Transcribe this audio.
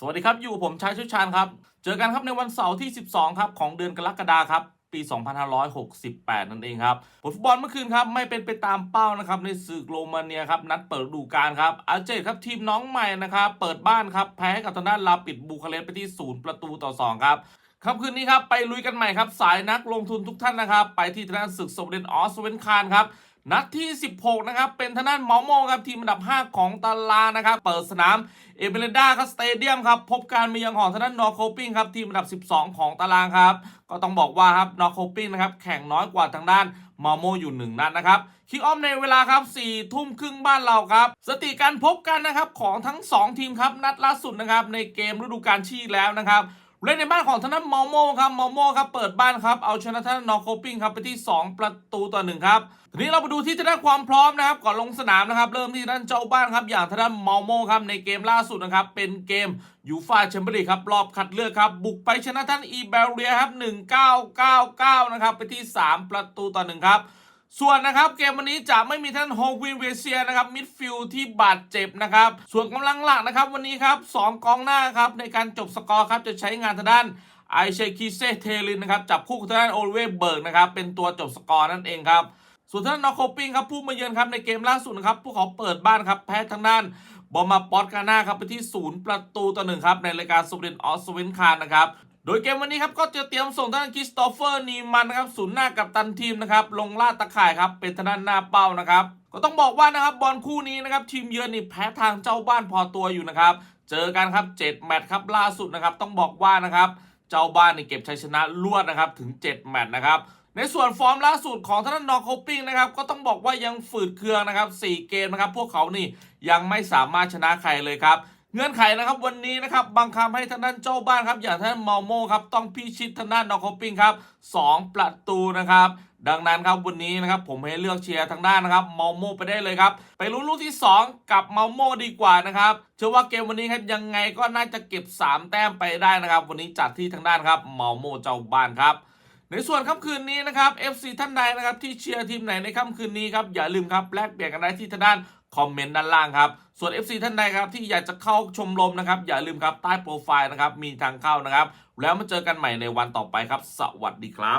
สวัสดีครับ อยู่ผมชายชุชานครับ เจอกันครับในวันเสาร์ที่ 12 ครับ ของเดือนกรกฎาครับ ปี 2568 นั่นเองครับผลฟุตบอลเมื่อคืนครับ ไม่เป็นไปตามเป้านะครับ ในศึกโรมาเนียครับ นัดเปิดฤดูกาลครับ อาเจตครับ ทีมน้องใหม่นะครับ เปิดบ้านครับ แพ้กับทางด้านลาปิดบูคาเรสต์ไปที่ 0 ประตูต่อ 2 ครับค่ำคืนนี้ครับ ไปลุยกันใหม่ครับ สายนักลงทุนทุกท่านนะครับ ไปที่ทางด้านศึกโซเดนออสเวนคารครับ นัดที่ 16 นะครับ เป็นทางด้านเมาโมครับ ทีมอันดับ 5 ของตารางนะครับ เปิดสนามเอเบเลดาครับสเตเดียมครับ พบการมาเยือนของทางด้านนอร์โคปิงครับ ทีมอันดับ 12 ของตารางครับ ก็ต้องบอกว่าครับนอร์โคปิงนะครับ แข่งน้อยกว่าทางด้านเมาโมอยู่ 1 นัดนะครับคิกออฟในเวลาครับ4ทุ่มครึ่งบ้านเราครับ สติการพบกันนะครับของทั้ง 2 ทีมครับนัดล่าสุดนะครับในเกมฤดูกาลที่แล้วนะครับ เล่นในบ้านของทางด้านมอโมครับมอโมครับเปิดบ้านครับเอาชนะทางด้านนอโคปิงครับไปที่ 2 ประตูต่อหนึ่งครับทีนี้เรามาดูที่ทางด้านความพร้อมนะครับก่อนลงสนามนะครับ เริ่มที่ด้านเจ้าบ้านครับอย่างทางด้านมอโมครับในเกมล่าสุดนะครับเป็นเกมยูฟาแชมเปี้ยนลีกครับรอบคัดเลือกครับบุกไปชนะท่านอีเบลเรียครับ1999นะครับไปที่ 3 ประตูต่อหนึ่งครับ ส่วนนะครับเกมวันนี้จะไม่มีท่านโฮวินเวเซียนะครับมิดฟิลด์ที่บาดเจ็บนะครับ ส่วนกำลังหลักนะครับวันนี้ครับสองกองหน้าครับในการจบสกอร์ครับจะใช้งานทางด้านไอเชคิเซเทลินนะครับจับคู่กับทางด้านโอลเวเบิร์กนะครับเป็นตัวจบสกอร์นั่นเองครับส่วนทางด้านนอโคปิงครับผู้มาเยือนครับในเกมล่าสุดนะครับพวกเขาเปิดบ้านครับแพ้ทางด้านบอมมาปอตกาน่าครับไปที่ศูนย์ประตูต่อหนึ่งครับในรายการสเวนออสเวนคารนะครับ โดยเกมวันนี้ครับก็จะเตรียมส่งท่านคริสโตเฟอร์นีมันนะครับศูนย์หน้ากับตันทีมนะครับลงล่าตะข่ายครับเป็นทางด้านหน้าเป้านะครับก็ต้องบอกว่านะครับบอลคู่นี้นะครับทีมเยือนนี่แพ้ทางเจ้าบ้านพอตัวอยู่นะครับเจอกันครับ7แมตช์ครับล่าสุดนะครับต้องบอกว่านะครับเจ้าบ้านนี่เก็บชัยชนะรวดนะครับถึง 7 แมตช์นะครับในส่วนฟอร์มล่าสุดของทางด้านนอร์โคปิงนะครับก็ต้องบอกว่ายังฝืดเคืองนะครับ4เกมนะครับพวกเขานี่ยังไม่สามารถชนะใครเลยครับ เงื่อนไขนะครับวันนี้นะครับบังคับให้ทางด้านเจ้าบ้านครับ อย่างทางด้านเมาโมครับต้องพิชิตทางด้านนอร์โคปิงครับ2ประตูนะครับดังนั้นครับวันนี้นะครับผมให้เลือกเชียร์ทางด้านนะครับเมาโมไปได้เลยครับ ไปลุ้นลูกที่ 2 กับเมาโมดีกว่านะครับเชื่อว่าเกมวันนี้ครับยังไงก็น่าจะเก็บ 3 แต้มไปได้นะครับ วันนี้จัดที่ทางด้านครับเมาโมเจ้าบ้านครับในส่วนค่ำคืนนี้นะครับ FC ท่านใดนะครับที่เชียร์ทีมไหนในค่ำคืนนี้ครับอย่าลืมครับแลกเปลี่ยนกันได้ที่ทางด้าน คอมเมนต์ด้านล่างครับ ส่วน FC ท่านใดครับที่อยากจะเข้าชมรมนะครับ อย่าลืมครับใต้โปรไฟล์นะครับมีทางเข้านะครับ แล้วมาเจอกันใหม่ในวันต่อไปครับ สวัสดีครับ